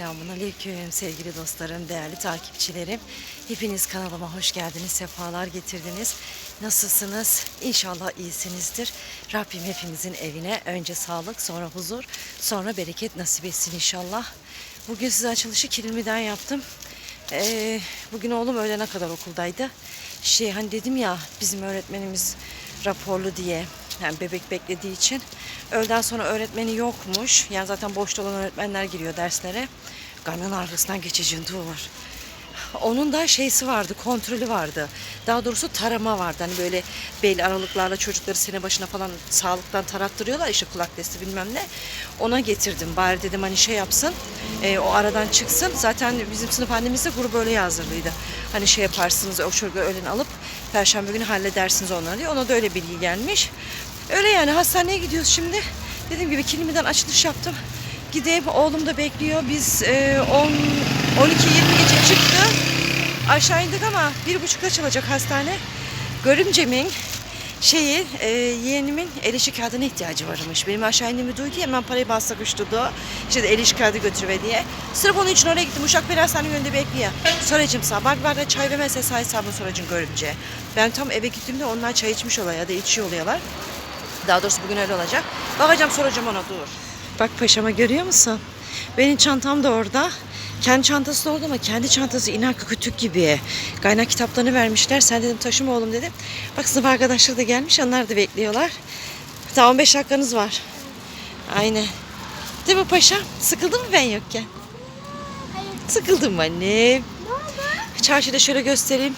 Selamun Aleyküm sevgili dostlarım, değerli takipçilerim. Hepiniz kanalıma hoş geldiniz, sefalar getirdiniz. Nasılsınız? İnşallah iyisinizdir. Rabbim hepimizin evine önce sağlık, sonra huzur, sonra bereket nasip etsin inşallah. Bugün size açılışı Kilimli'den yaptım. Ee, bugün oğlum öğlene kadar okuldaydı. Şey hani dedim ya bizim öğretmenimiz raporlu diye yani bebek beklediği için öğleden sonra öğretmeni yokmuş. Yani zaten boşta olan öğretmenler giriyor derslere. Kamyon arkasından geçeceğin var. Onun da şeysi vardı, kontrolü vardı. Daha doğrusu tarama vardı. Hani böyle belli aralıklarla çocukları sene başına falan sağlıktan tarattırıyorlar işte kulak testi bilmem ne. Ona getirdim. Bari dedim hani şey yapsın, e, o aradan çıksın. Zaten bizim sınıf annemiz de grubu öyle yazdırlıydı. Hani şey yaparsınız, o çocukları öğlen alıp perşembe günü halledersiniz onları diye. Ona da öyle bilgi gelmiş. Öyle yani hastaneye gidiyoruz şimdi. Dediğim gibi Kilimli'den açılış yaptım. Gideyim oğlum da bekliyor. Biz e, 10 12 20 gece çıktı. Aşağı indik ama bir buçukta açılacak hastane. Görümcemin şeyi e, yeğenimin el işi kağıdına ihtiyacı varmış. Benim aşağı indiğimi duydu hemen parayı bastı tuttu. İşte de el işi kağıdı götürme diye. Sırf onun için oraya gittim. Uşak beni hastanenin önünde bekliyor. Soracağım sana. Bak barda çay ve mesai hesabını soracağım görümce. Ben tam eve gittiğimde onlar çay içmiş oluyor ya da içiyor oluyorlar. Daha doğrusu bugün öyle olacak. Bakacağım soracağım ona dur. Bak paşama görüyor musun? Benim çantam da orada. Kendi çantası da orada ama kendi çantası inak kütük gibi. Kaynak kitaplarını vermişler. Sen dedim taşıma oğlum dedim. Bak sınıf arkadaşları da gelmiş. Onlar da bekliyorlar. Daha 15 dakikanız var. Aynen. Değil mi paşam? Sıkıldın mı ben yokken? Sıkıldım mı annem? Çarşıda şöyle göstereyim.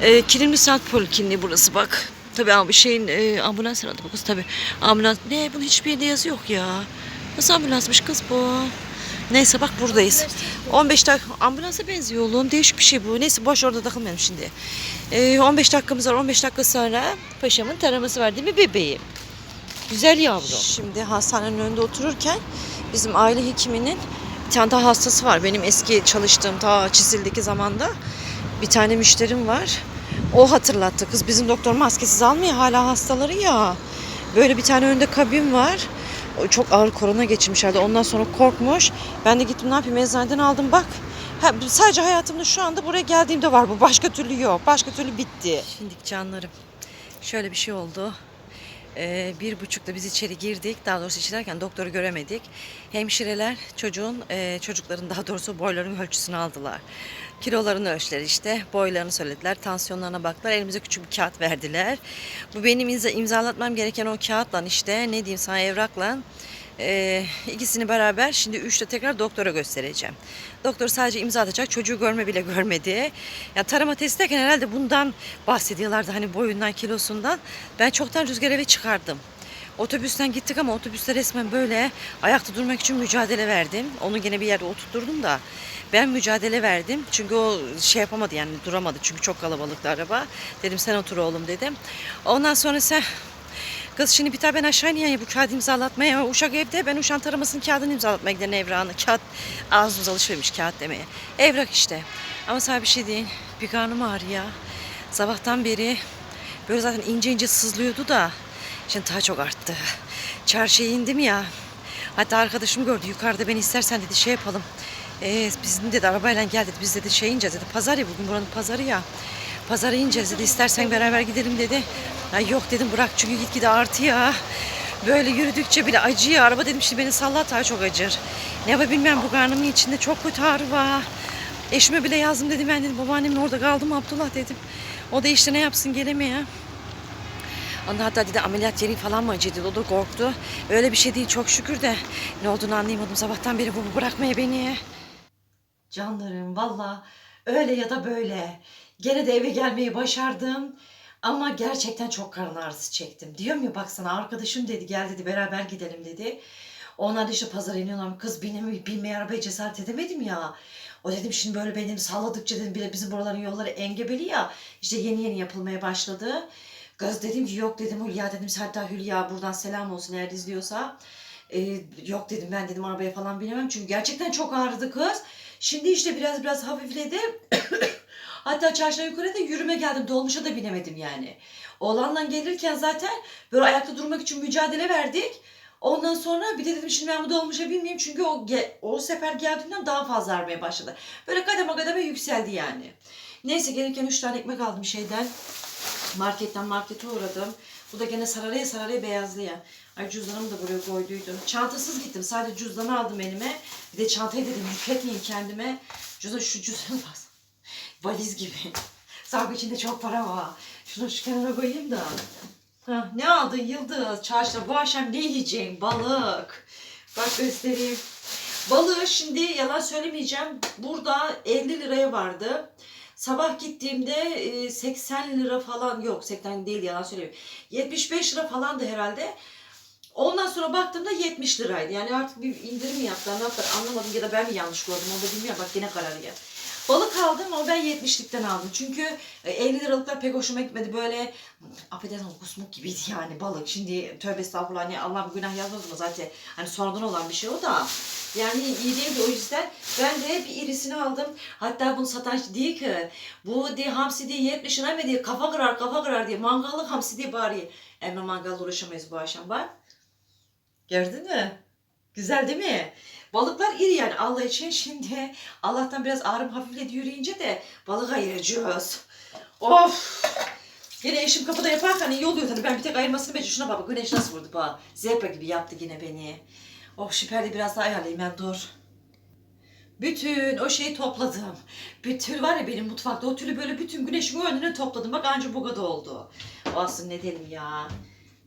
E, Kilimli Sanat Polikliniği burası bak. Tabii abi şeyin e, ambulans herhalde bu kız tabii. Ambulans ne bunun hiçbir yerinde yazı yok ya. Nasıl ambulansmış kız bu? Neyse bak buradayız. 15 dakika ambulansa benziyor oğlum. Değişik bir şey bu. Neyse boş orada takılmayalım şimdi. E, 15 dakikamız var. 15 dakika sonra paşamın taraması var değil mi bebeğim? Güzel yavrum. Şimdi hastanenin önünde otururken bizim aile hekiminin bir tane daha hastası var. Benim eski çalıştığım ta Çizil'deki zamanda bir tane müşterim var. O hatırlattı. Kız bizim doktor maskesiz almıyor hala hastaları ya. Böyle bir tane önünde kabin var. Çok ağır korona geçirmişlerdi. Ondan sonra korkmuş. Ben de gittim ne yapayım eczaneden aldım bak. Ha, sadece hayatımda şu anda buraya geldiğimde var bu. Başka türlü yok. Başka türlü bitti. Şimdi canlarım. Şöyle bir şey oldu. Ee, bir buçukta biz içeri girdik. Daha doğrusu içerken doktoru göremedik. Hemşireler çocuğun, e, çocukların daha doğrusu boyların ölçüsünü aldılar. Kilolarını ölçtüler işte. Boylarını söylediler. Tansiyonlarına baktılar. Elimize küçük bir kağıt verdiler. Bu benim imza, imzalatmam gereken o kağıtla işte ne diyeyim sana evrakla ee, ikisini beraber şimdi üçte tekrar doktora göstereceğim. Doktor sadece imza atacak. Çocuğu görme bile görmedi. Ya tarama testi derken herhalde bundan bahsediyorlardı. Hani boyundan, kilosundan. Ben çoktan rüzgar eve çıkardım. Otobüsten gittik ama otobüste resmen böyle ayakta durmak için mücadele verdim. Onu gene bir yerde oturtturdum da ben mücadele verdim. Çünkü o şey yapamadı yani duramadı. Çünkü çok kalabalıktı araba. Dedim sen otur oğlum dedim. Ondan sonra sen Kız şimdi bir tane ben aşağı ineyim bu kağıdı imzalatmaya. Uşak evde ben uşağın taramasının kağıdını imzalatmaya gidelim evrağını. Kağıt ağzımız alışvermiş kağıt demeye. Evrak işte. Ama sana bir şey değil. Bir karnım ağrıyor. Sabahtan beri böyle zaten ince ince sızlıyordu da. Şimdi daha çok arttı. Çarşıya indim ya. Hatta arkadaşım gördü yukarıda beni istersen dedi şey yapalım. Ee, bizim dedi arabayla gel dedi. Biz dedi şey ineceğiz dedi. Pazar ya bugün buranın pazarı ya. Pazara ineceğiz dedi. İstersen beraber gidelim dedi. Ay yok dedim bırak çünkü gitgide artıyor. Böyle yürüdükçe bile acıyor. Araba dedim şimdi beni sallat daha çok acır. Ne yapayım bilmiyorum bu karnımın içinde çok kötü ağrı var. Eşime bile yazdım dedim ben dedim babaannemin orada kaldım Abdullah dedim. O da işte ne yapsın gelemiyor. Ondan hatta dedi ameliyat yeri falan mı acıdı? O da korktu. Öyle bir şey değil çok şükür de. Ne olduğunu anlayamadım. Sabahtan beri bu bırakmaya beni. Canlarım valla öyle ya da böyle. Gene de eve gelmeyi başardım. Ama gerçekten çok karın ağrısı çektim. Diyorum ya baksana arkadaşım dedi gel dedi beraber gidelim dedi. Onlar da işte pazara iniyorlar. Kız binemi, binmeye arabaya cesaret edemedim ya. O dedim şimdi böyle benim salladıkça dedim bile bizim buraların yolları engebeli ya. İşte yeni yeni yapılmaya başladı. Kız dedim ki yok dedim Hülya dedim hatta Hülya buradan selam olsun eğer izliyorsa. Ee, yok dedim ben dedim arabaya falan binemem çünkü gerçekten çok ağrıdı kız. Şimdi işte biraz biraz hafifledi. Hatta çarşıdan yukarı da yürüme geldim. Dolmuşa da binemedim yani. Oğlanla gelirken zaten böyle ayakta durmak için mücadele verdik. Ondan sonra bir de dedim şimdi ben bu dolmuşa binmeyeyim çünkü o o sefer geldiğinden daha fazla armaya başladı. Böyle kademe kademe yükseldi yani. Neyse gelirken 3 tane ekmek aldım şeyden. Marketten markete uğradım. Bu da gene sararaya sararaya beyazlıya. Ay cüzdanımı da buraya koyduydum. Çantasız gittim. Sadece cüzdanı aldım elime. Bir de çantayı dedim yükletmeyeyim kendime. Cüzdan şu cüzdanı bak. Valiz gibi. Sanki içinde çok para var. Şunu şu kenara koyayım da. Ha, ne aldın Yıldız? Çarşıda bu akşam ne yiyeceksin? Balık. Bak göstereyim. Balığı şimdi yalan söylemeyeceğim. Burada 50 liraya vardı. Sabah gittiğimde e, 80 lira falan yok 80 değil yalan söyleyeyim. 75 lira falandı herhalde. Ondan sonra baktığımda 70 liraydı. Yani artık bir indirim mi yaptılar ne yaptılar anlamadım ya da ben mi yanlış gördüm onu da bilmiyorum. Bak yine kararıyor. Balık aldım ama ben 70'likten aldım. Çünkü e, 50 liralıklar pek hoşuma gitmedi. Böyle affedersin kusmuk gibiydi yani balık. Şimdi tövbe estağfurullah hani Allah bir günah yazmaz mı zaten. Hani sonradan olan bir şey o da. Yani iyi değildi o yüzden ben de bir irisini aldım. Hatta bunu satan diye ki bu diye hamsi diye 70 lira mı diye kafa kırar kafa kırar diye mangallık hamsi diye bari. Emre mangalla uğraşamayız bu akşam bak. Gördün mü? Güzel değil mi? Balıklar iri yani Allah için şimdi Allah'tan biraz ağrım hafifledi yürüyünce de balık ayıracağız. Of! Yine eşim kapıda yaparken iyi oluyor tabii. Ben bir tek ayırmasını beceriyorum. Şuna bak güneş nasıl vurdu bana. Zebra gibi yaptı yine beni. Of şu biraz daha ayarlayayım ben dur. Bütün o şeyi topladım. Bir tül var ya benim mutfakta. O tülü böyle bütün güneşin önüne topladım. Bak anca bu kadar oldu. Olsun ne diyelim ya.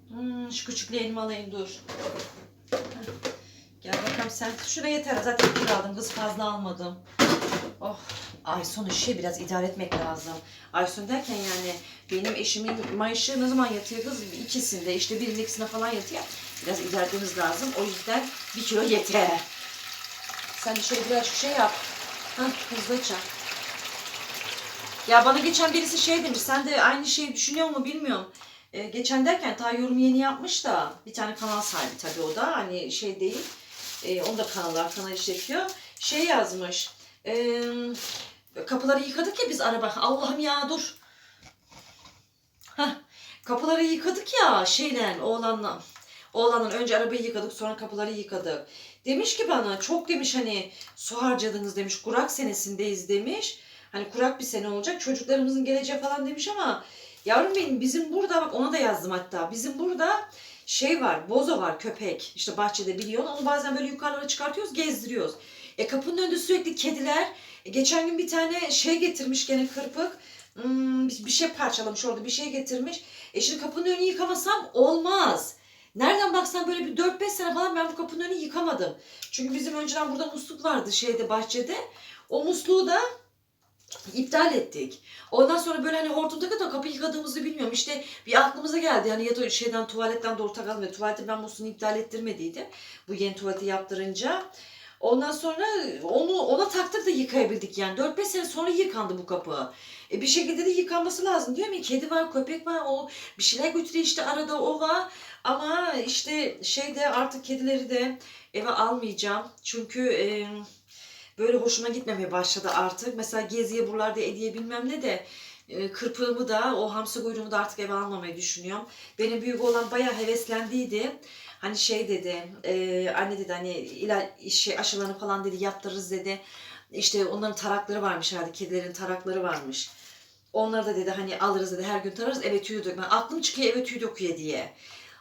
Hmm, şu küçük elimi alayım dur. Heh. Gel bakalım sen. Şuraya yeter. Zaten bir aldım. Kız fazla almadım. Oh. Aysun işi biraz idare etmek lazım. Aysun derken yani benim eşimin maaşı ne zaman yatıyor kız? İkisinde işte birinin ikisine falan yatıyor. Biraz idare etmemiz lazım. O yüzden bir kilo yeter. Sen şöyle biraz şey yap. Hah hızlıca. Ya bana geçen birisi şey demiş. Sen de aynı şeyi düşünüyor mu bilmiyorum. Ee, geçen derken ta yorum yeni yapmış da bir tane kanal sahibi tabii o da hani şey değil. Ee, onu da kanal işletiyor. Şey yazmış. Ee, kapıları yıkadık ya biz araba. Allah'ım ya dur. Hah, kapıları yıkadık ya şeyle oğlanla. Oğlanın önce arabayı yıkadık sonra kapıları yıkadık. Demiş ki bana çok demiş hani su harcadınız demiş. Kurak senesindeyiz demiş. Hani kurak bir sene olacak çocuklarımızın geleceği falan demiş ama yavrum benim bizim burada bak ona da yazdım hatta. Bizim burada şey var bozo var köpek işte bahçede biliyorsun onu bazen böyle yukarılara çıkartıyoruz gezdiriyoruz. E kapının önünde sürekli kediler. E, geçen gün bir tane şey getirmiş gene kırpık. Hmm, bir şey parçalamış orada bir şey getirmiş. E şimdi kapının önünü yıkamasam olmaz. Nereden baksan böyle bir 4-5 sene falan ben bu kapının önünü yıkamadım. Çünkü bizim önceden burada musluk vardı şeyde bahçede. O musluğu da iptal ettik. Ondan sonra böyle hani hortumda kadar kapı yıkadığımızı bilmiyorum. İşte bir aklımıza geldi. Hani ya da şeyden tuvaletten doğru takalım. ve Tuvaleti ben musluğunu iptal ettirmediydim. Bu yeni tuvaleti yaptırınca. Ondan sonra onu ona taktık da yıkayabildik yani. 4-5 sene sonra yıkandı bu kapı. E bir şekilde de yıkanması lazım diyor mu? Kedi var, köpek var, o bir şeyler götürüyor işte arada o var. Ama işte şeyde artık kedileri de eve almayacağım. Çünkü e, böyle hoşuma gitmemeye başladı artık. Mesela geziye buralarda hediye bilmem ne de e, kırpığımı da o hamsi kuyruğumu da artık eve almamayı düşünüyorum. Benim büyük olan bayağı heveslendiydi. Hani şey dedi, e, anne dedi hani ila şey aşılarını falan dedi yaptırırız dedi. İşte onların tarakları varmış herhalde, kedilerin tarakları varmış. Onları da dedi hani alırız dedi her gün tararız eve tüy dökme. Aklım çıkıyor eve tüy döküyor diye.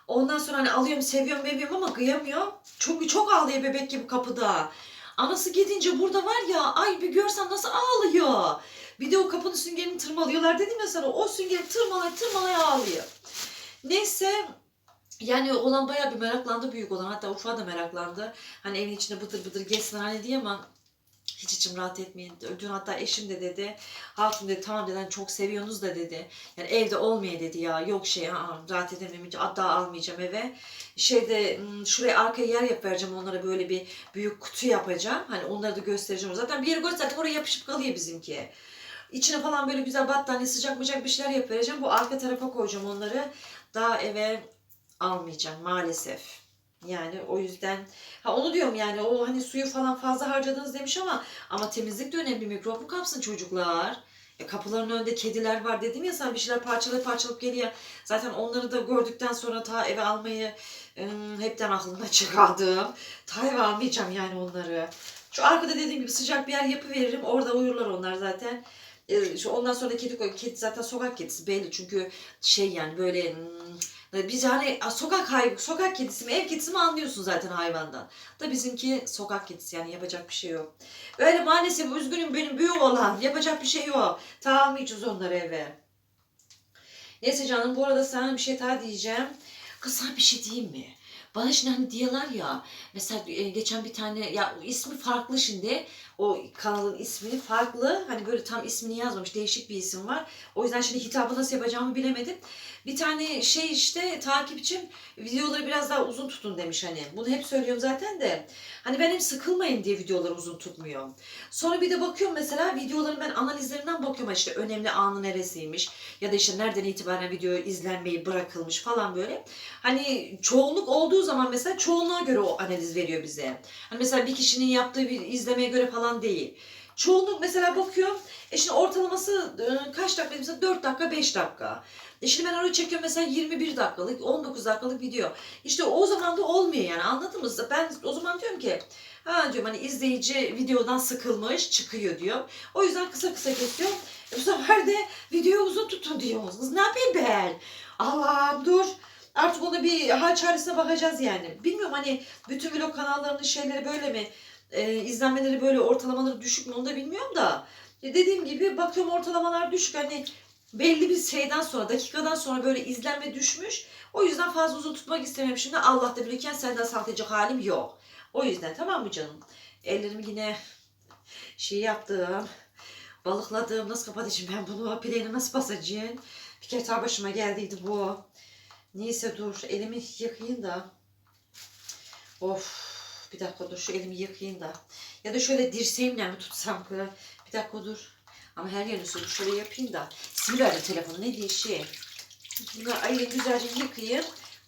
Ondan sonra hani alıyorum seviyorum beviyorum ama kıyamıyorum. Çok çok ağlıyor bebek gibi kapıda. Anası gidince burada var ya ay bir görsen nasıl ağlıyor. Bir de o kapının süngerini tırmalıyorlar dedim ya sana o süngeri tırmalaya tırmalaya ağlıyor. Neyse yani olan bayağı bir meraklandı büyük olan. Hatta Urfa da meraklandı. Hani evin içinde bıdır bıdır geçsin hani diye ama hiç içim rahat etmeyin. Dün hatta eşim de dedi. Hatun dedi tamam dedi hani çok seviyorsunuz da dedi. Yani evde olmaya dedi ya. Yok şey aa, rahat edemem. Hatta almayacağım eve. Şeyde şuraya arkaya yer yap vereceğim onlara böyle bir büyük kutu yapacağım. Hani onları da göstereceğim. Zaten bir yere gösterdim oraya yapışıp kalıyor bizimki. İçine falan böyle güzel battaniye sıcak mıcak bir şeyler yap vereceğim. Bu arka tarafa koyacağım onları. Daha eve almayacağım maalesef. Yani o yüzden ha onu diyorum yani o hani suyu falan fazla harcadınız demiş ama ama temizlik de önemli mikrop mu kapsın çocuklar? E, kapıların önünde kediler var dedim ya sana bir şeyler parçalayıp parçalayıp geliyor. Zaten onları da gördükten sonra ta eve almayı ım, hepten aklımda çıkardım. Ta eve almayacağım yani onları. Şu arkada dediğim gibi sıcak bir yer yapıveririm. Orada uyurlar onlar zaten. E, şu ondan sonra kedi koy. Kedi zaten sokak kedisi belli çünkü şey yani böyle hmm, biz hani sokak hay sokak kedisi mi ev kedisi mi anlıyorsun zaten hayvandan. Da bizimki sokak kedisi yani yapacak bir şey yok. Öyle maalesef üzgünüm benim büyük olan yapacak bir şey yok. Ta almayacağız onları eve. Neyse canım bu arada sana bir şey daha diyeceğim. Kız bir şey diyeyim mi? Bana şimdi hani diyorlar ya mesela e, geçen bir tane ya ismi farklı şimdi o kanalın ismi farklı hani böyle tam ismini yazmamış değişik bir isim var. O yüzden şimdi hitabı nasıl yapacağımı bilemedim. Bir tane şey işte takipçim videoları biraz daha uzun tutun demiş hani. Bunu hep söylüyorum zaten de. Hani ben hem sıkılmayın diye videoları uzun tutmuyorum. Sonra bir de bakıyorum mesela videoların ben analizlerinden bakıyorum işte önemli anı neresiymiş ya da işte nereden itibaren video izlenmeyi bırakılmış falan böyle. Hani çoğunluk olduğu zaman mesela çoğunluğa göre o analiz veriyor bize. Hani mesela bir kişinin yaptığı bir izlemeye göre falan değil. Çoğunluk mesela bakıyorum e şimdi ortalaması e, kaç dakika mesela 4 dakika 5 dakika. E şimdi ben oraya çekiyorum mesela 21 dakikalık 19 dakikalık video. İşte o zaman da olmuyor yani anladın mı? Ben o zaman diyorum ki ha diyorum hani izleyici videodan sıkılmış çıkıyor diyor. O yüzden kısa kısa kesiyorum. E bu sefer de videoyu uzun tutun diyorsunuz. Ne yapayım ben? Allah'ım dur. Artık ona bir hal çaresine bakacağız yani. Bilmiyorum hani bütün vlog kanallarının şeyleri böyle mi? E, izlenmeleri böyle ortalamaları düşük mü onu da bilmiyorum da. E, dediğim gibi bakıyorum ortalamalar düşük hani belli bir şeyden sonra dakikadan sonra böyle izlenme düşmüş. O yüzden fazla uzun tutmak istemiyorum. Şimdi Allah da bilirken senden sallayacak halim yok. O yüzden tamam mı canım? Ellerimi yine şey yaptım. Balıkladım. Nasıl kapatacağım ben bunu? Pileğini nasıl basacağım? Bir kere başıma geldiydi bu. Neyse dur elimi yıkayayım da. Of bir dakika dur şu elimi yıkayayım da. Ya da şöyle dirseğimle mi tutsam ki? Bir dakika dur. Ama her yerini sürüp şöyle yapayım da. Siliverdim telefonu ne diye şey. Bunları ayırayım güzelce yıkayayım.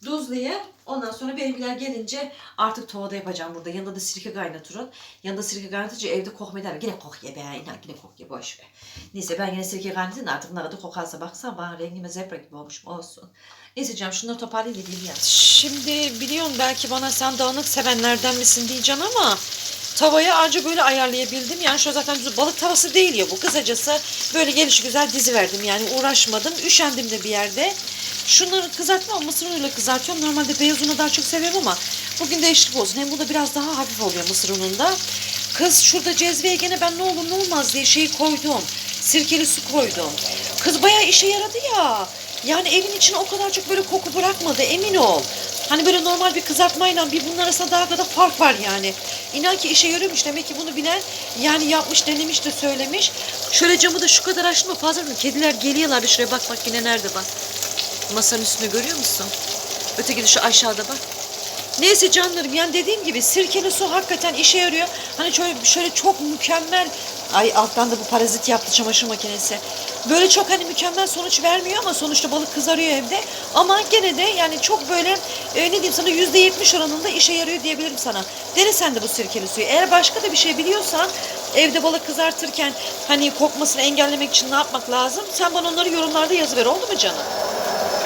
Duzlayayım. Ondan sonra benimkiler gelince artık tovada yapacağım burada. Yanında da sirke kaynatırım. Yanında sirke kaynatınca evde kokma eder. Yine kok ye be. İnan yine kok ye boş ver. Neyse ben yine sirke kaynatayım da artık ne kadar kokarsa baksana bana rengime zebra gibi olmuş olsun. Neyse canım şunları toparlayayım geleyim ya. Şimdi biliyorum belki bana sen dağınık sevenlerden misin diyeceksin ama tavayı anca böyle ayarlayabildim. Yani şu zaten balık tavası değil ya bu. Kısacası böyle geliş güzel dizi verdim. Yani uğraşmadım. Üşendim de bir yerde. Şunları kızartma mısır unuyla kızartıyorum. Normalde beyaz unu daha çok seviyorum ama bugün değişiklik olsun. Hem bu da biraz daha hafif oluyor mısır ununda. Kız şurada cezveye gene ben ne olur ne olmaz diye şeyi koydum. Sirkeli su koydum. Kız bayağı işe yaradı ya. Yani evin içine o kadar çok böyle koku bırakmadı emin ol. Hani böyle normal bir kızartmayla bir bunun arasında daha kadar fark var yani. İnan ki işe yarıyormuş demek ki bunu bilen yani yapmış denemiş de söylemiş. Şöyle camı da şu kadar açtım fazla mı? Kediler geliyorlar şuraya bak bak yine nerede bak. Masanın üstünde görüyor musun? Öteki de şu aşağıda bak. Neyse canlarım yani dediğim gibi sirkeli su hakikaten işe yarıyor. Hani şöyle, şöyle çok mükemmel Ay alttan da bu parazit yaptı çamaşır makinesi. Böyle çok hani mükemmel sonuç vermiyor ama sonuçta balık kızarıyor evde. Ama gene de yani çok böyle e, ne diyeyim sana yüzde yetmiş oranında işe yarıyor diyebilirim sana. Dene sen de bu sirkeli suyu. Eğer başka da bir şey biliyorsan evde balık kızartırken hani kokmasını engellemek için ne yapmak lazım? Sen bana onları yorumlarda yazıver oldu mu canım?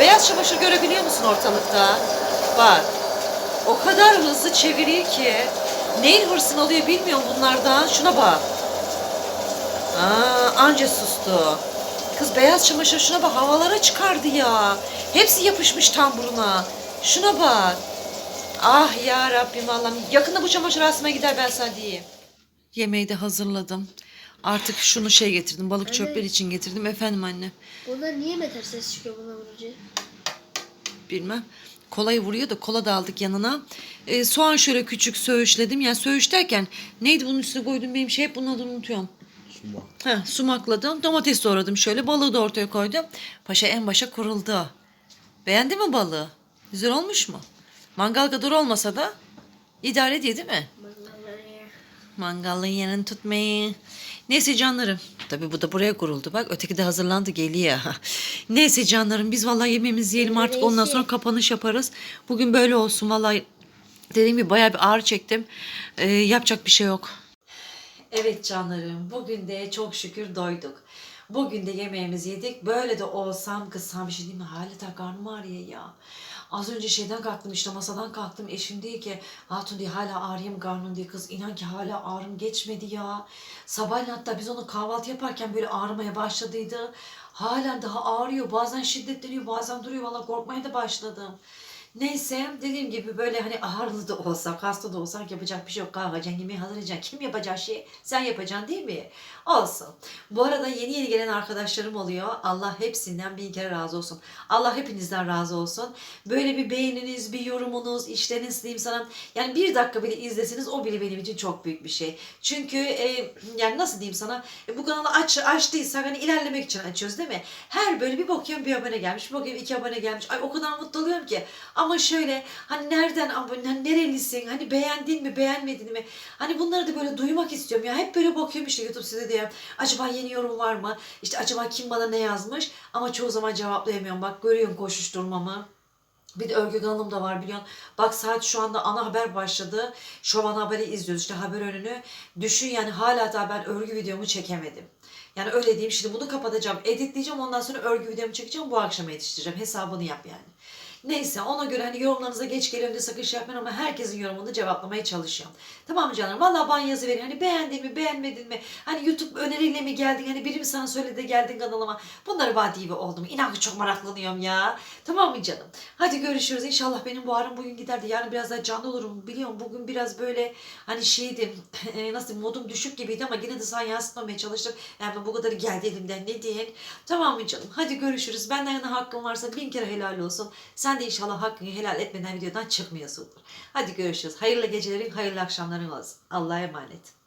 Beyaz çamaşır görebiliyor musun ortalıkta? Bak. O kadar hızlı çeviriyor ki. Neyin hırsını alıyor bilmiyorum bunlardan. Şuna bak. Aa, anca sustu. Kız beyaz çamaşır şuna bak havalara çıkardı ya. Hepsi yapışmış tamburuna. Şuna bak. Ah ya Rabbim Allah'ım. Yakında bu çamaşır asmaya gider ben sana diyeyim. Yemeği de hazırladım. Artık şunu şey getirdim. Balık Anne. çöpleri için getirdim. Efendim anne. Bunlar niye metal ses çıkıyor buna vurunca? bilmem. Kolayı vuruyor da kola da aldık yanına. Ee, soğan şöyle küçük söğüşledim. Yani söğüş derken neydi bunun üstüne koyduğum benim şey hep bunun adını unutuyorum. Sumak. Heh, sumakladım. Domates doğradım şöyle. Balığı da ortaya koydum. Paşa en başa kuruldu. Beğendi mi balığı? Güzel olmuş mu? Mangal kadar olmasa da idare ediyor değil mi? Mangalın yerini tutmayı. Neyse canlarım. Tabii bu da buraya kuruldu. Bak öteki de hazırlandı geliyor. Neyse canlarım biz vallahi yemeğimizi yiyelim artık ondan sonra kapanış yaparız. Bugün böyle olsun vallahi. Dediğim gibi bayağı bir ağrı çektim. Ee, yapacak bir şey yok. Evet canlarım bugün de çok şükür doyduk. Bugün de yemeğimizi yedik. Böyle de olsam kızsam bir şey değil mi? Halita karnım ağrıyor ya. Az önce şeyden kalktım işte masadan kalktım. Eşim diyor ki Hatun diye hala ağrıyım karnım diye kız. inan ki hala ağrım geçmedi ya. Sabahleyin hatta biz onu kahvaltı yaparken böyle ağrımaya başladıydı. Halen daha ağrıyor. Bazen şiddetleniyor bazen duruyor. Valla korkmaya da başladım. Neyse dediğim gibi böyle hani ağırlı da olsak, hasta da olsak yapacak bir şey yok. Kalkacaksın, yemeği hazırlayacaksın. Kim yapacak şey? Sen yapacaksın değil mi? Olsun. Bu arada yeni yeni gelen arkadaşlarım oluyor. Allah hepsinden bin kere razı olsun. Allah hepinizden razı olsun. Böyle bir beğeniniz, bir yorumunuz, işleriniz diyeyim sana. Yani bir dakika bile izlesiniz o bile benim için çok büyük bir şey. Çünkü e, yani nasıl diyeyim sana e, bu kanalı aç, açtıysak hani ilerlemek için açıyoruz değil mi? Her böyle bir bakıyorum bir abone gelmiş, bir bakıyorum iki abone gelmiş. Ay o kadar mutlu oluyorum ki. Ama şöyle hani nereden abone, hani nerelisin, hani beğendin mi, beğenmedin mi? Hani bunları da böyle duymak istiyorum ya. Hep böyle bakıyorum işte YouTube size diye. Acaba yeni yorum var mı? İşte acaba kim bana ne yazmış? Ama çoğu zaman cevaplayamıyorum. Bak görüyorsun koşuşturmamı. Bir de örgü kanalım da var biliyorsun. Bak saat şu anda ana haber başladı. Şovan haberi izliyoruz işte haber önünü. Düşün yani hala daha ben örgü videomu çekemedim. Yani öyle diyeyim şimdi bunu kapatacağım. Editleyeceğim ondan sonra örgü videomu çekeceğim. Bu akşam yetiştireceğim. Hesabını yap yani. Neyse ona göre hani yorumlarınıza geç geliyorum diye sakın şey yapmayın ama herkesin yorumunu cevaplamaya çalışıyorum. Tamam mı canım? Valla bana yazı verin. Hani beğendin mi beğenmedin mi? Hani YouTube öneriyle mi geldin? Hani biri mi sana söyledi de geldin kanalıma? Bunları diye oldum. İnan ki çok meraklanıyorum ya. Tamam mı canım? Hadi görüşürüz. İnşallah benim bu ağrım bugün gider de yarın biraz daha canlı olurum. Biliyorum bugün biraz böyle hani şeydim e, nasıl modum düşük gibiydi ama yine de sana yansıtmamaya çalıştım. Yani bu kadar geldi elimden ne diyeyim. Tamam mı canım? Hadi görüşürüz. Benden yana hakkın varsa bin kere helal olsun. Sen de inşallah hakkını helal etmeden videodan çıkmıyorsundur. Hadi görüşürüz. Hayırlı gecelerin, hayırlı akşamların olsun. Allah'a emanet.